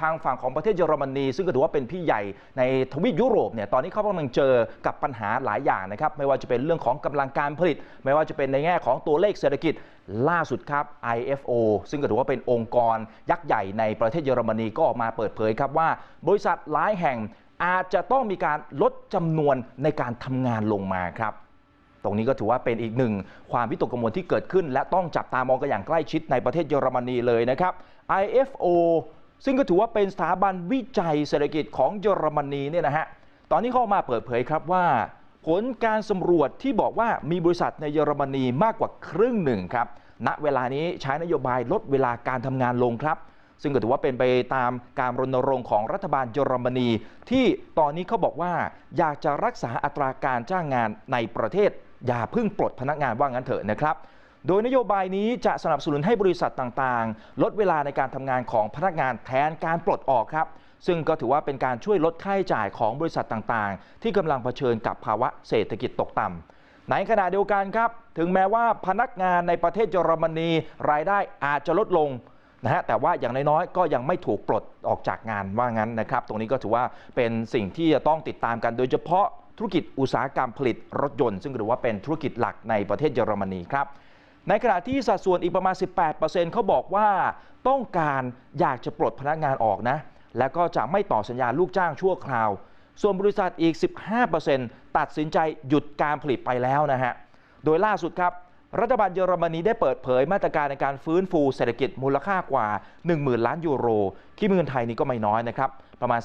ทางฝั่งของประเทศเยอรมนี ซึ่งก็ถือว่าเป็นพี่ใหญ่ในทวีปยุโรปเนี่ยตอนนี้เขากำลังเจอกับปัญหาหลายอย่างนะครับไม่ว่าจะเป็นเรื่องของกำลังการผลิต ไม่ว่าจะเป็นในแง่ของตัวเลขเศรษฐกิจล่าสุดครับ IFO ซึ่งก็ถือว่าเป็นองค์กรยักษ์ใหญ่ในประเทศเยอรมนีก็ออกมาเปิดเผยครับว่า บริษัทหลายแห่งอาจจะต้องมีการลดจำนวนในการทำงานลงมาครับตรงนี้ก็ถือว่าเป็นอีกหนึ่งความวิตกกังวลที่เกิดขึ้น และต้องจับตามองกันอย่างใกล้ชิดในประเทศเยอรมนีเลยนะครับ IFO ซึ่งก็ถือว่าเป็นสถาบันวิจัยเศรษฐกิจของเยอรมนีเนี่ยนะฮะตอนนี้เข้ามาเปิดเผยครับว่า ผลการสำรวจที่บอกว่ามีบริษัทในเยอรมนีมากกว่าครึ่งหนึ่งครับณเวลานี้ใช้นโยบายลดเวลาการทำงานลงครับ ซึ่งก็ถือว่าเป็นไปตามการรณรงค์ของรัฐบาลเยอรมนี ที่ตอนนี้เขาบอกว่าอยากจะรักษาอัตราการจ้างงานในประเทศ อย่าเพิ่งปลดพนักงานว่างั้นเถอะนะครับ โดยนโยบายนี้จะสนับสนุนให้บริษัทต่างๆ ลดเวลาในการทำงานของพนักงานแทนการปลดออกครับ ซึ่งก็ถือว่าเป็นการช่วยลดค่าใช้จ่ายของบริษัทต่างๆ ที่กำลังเผชิญกับภาวะเศรษฐกิจตกต่ำในขณะเดียวกันครับ ถึงแม้ว่าพนักงานในประเทศเยอรมนีรายได้อาจจะลดลงนะฮะแต่ว่าอย่างน้อยๆก็ยังไม่ถูกปลดออกจากงานว่างั้นนะครับ ตรงนี้ก็ถือว่าเป็นสิ่งที่จะต้องติดตามกัน โดยเฉพาะธุรกิจอุตสาหกรรมผลิตรถยนต์ ซึ่งถือว่าเป็นธุรกิจหลักในประเทศเยอรมนีครับ ในขณะที่สัดส่วนอีกประมาณ 18%เขาบอกว่าต้องการอยากจะปลดพนักงานออกนะ แล้วก็จะไม่ต่อสัญญาลูกจ้างชั่วคราว ส่วนบริษัทอีก 15%ตัดสินใจหยุดการผลิตไปแล้วนะฮะ โดยล่าสุดครับ รัฐบาลเยอรมนีได้เปิดเผยมาตรการในการฟื้นฟูเศรษฐกิจมูลค่ากว่า 10,000 ล้านยูโรคิดเป็นเงินไทยนี่ก็ไม่น้อยนะครับ ประมาณ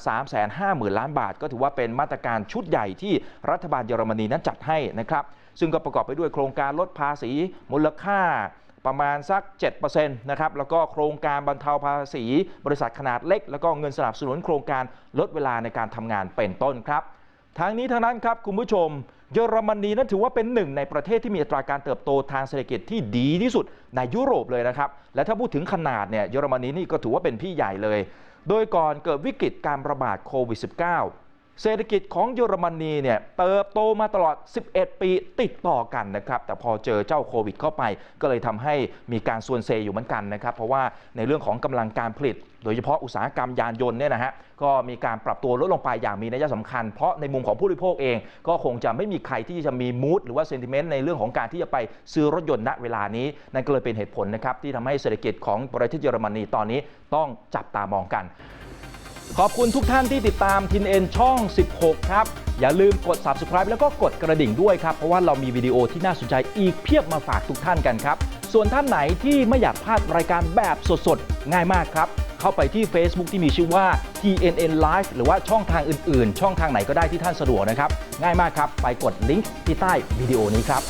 350,000 ล้านบาท ก็ถือว่าเป็นมาตรการชุดใหญ่ที่รัฐบาลเยอรมนีนั้นจัดให้นะครับ ซึ่งก็ประกอบไปด้วยโครงการลดภาษีมูลค่าประมาณสัก 7%นะครับ แล้วก็โครงการบรรเทาภาษี บริษัทขนาดเล็ก แล้วก็เงินสนับสนุนโครงการลดเวลาในการทำงานเป็นต้นครับ ทั้งนี้ทั้งนั้นครับคุณผู้ชม เยอรมนีนั้นถือว่าเป็นหนึ่งในประเทศที่มีอัตราการเติบโตทางเศรษฐกิจที่ดีที่สุดในยุโรปเลยนะครับ และถ้าพูดถึงขนาดเนี่ยเยอรมนีนี่ก็ถือว่าเป็นพี่ใหญ่เลย โดยก่อนเกิดวิกฤตการระบาดโควิด -19 เศรษฐกิจของเยอรมนีเนี่ยเติบโตมาตลอด 11 ปีติดต่อกันนะครับ แต่พอเจอเจ้าโควิดเข้าไปก็เลยทำให้มีการส่วนเซอยู่เหมือนกันนะครับ เพราะว่าในเรื่องของกำลังการผลิต โดยเฉพาะอุตสาหกรรมยานยนต์เนี่ยนะฮะก็มีการปรับตัวลดลงไปอย่างมีนัยสำคัญ เพราะในมุมของผู้บริโภคเอง ก็คงจะไม่มีใครที่จะมีมูดหรือว่าเซนติเมนต์ในเรื่องของการที่จะไปซื้อรถยนต์ณเวลานี้ นั่นก็เลยเป็นเหตุผลนะครับที่ทำให้เศรษฐกิจของประเทศเยอรมนีตอนนี้ต้องจับตามองกัน ขอบคุณทุกท่านที่ติดตามทินเอ็นช่อง 16 ครับ อย่าลืมกด subscribe แล้วก็กดกระดิ่งด้วยครับ เพราะว่าเรามีวิดีโอที่น่าสนใจอีกเพียบมาฝากทุกท่านกันครับ ส่วนท่านไหนที่ไม่อยากพลาดรายการแบบสดๆ ง่ายมากครับ เข้าไปที่ Facebook ที่มีชื่อว่า TNN Live หรือว่าช่องทางอื่นๆ ช่องทางไหนก็ได้ที่ท่านสะดวกนะครับ ง่ายมากครับ ไปกดลิงก์ที่ใต้วิดีโอนี้ครับ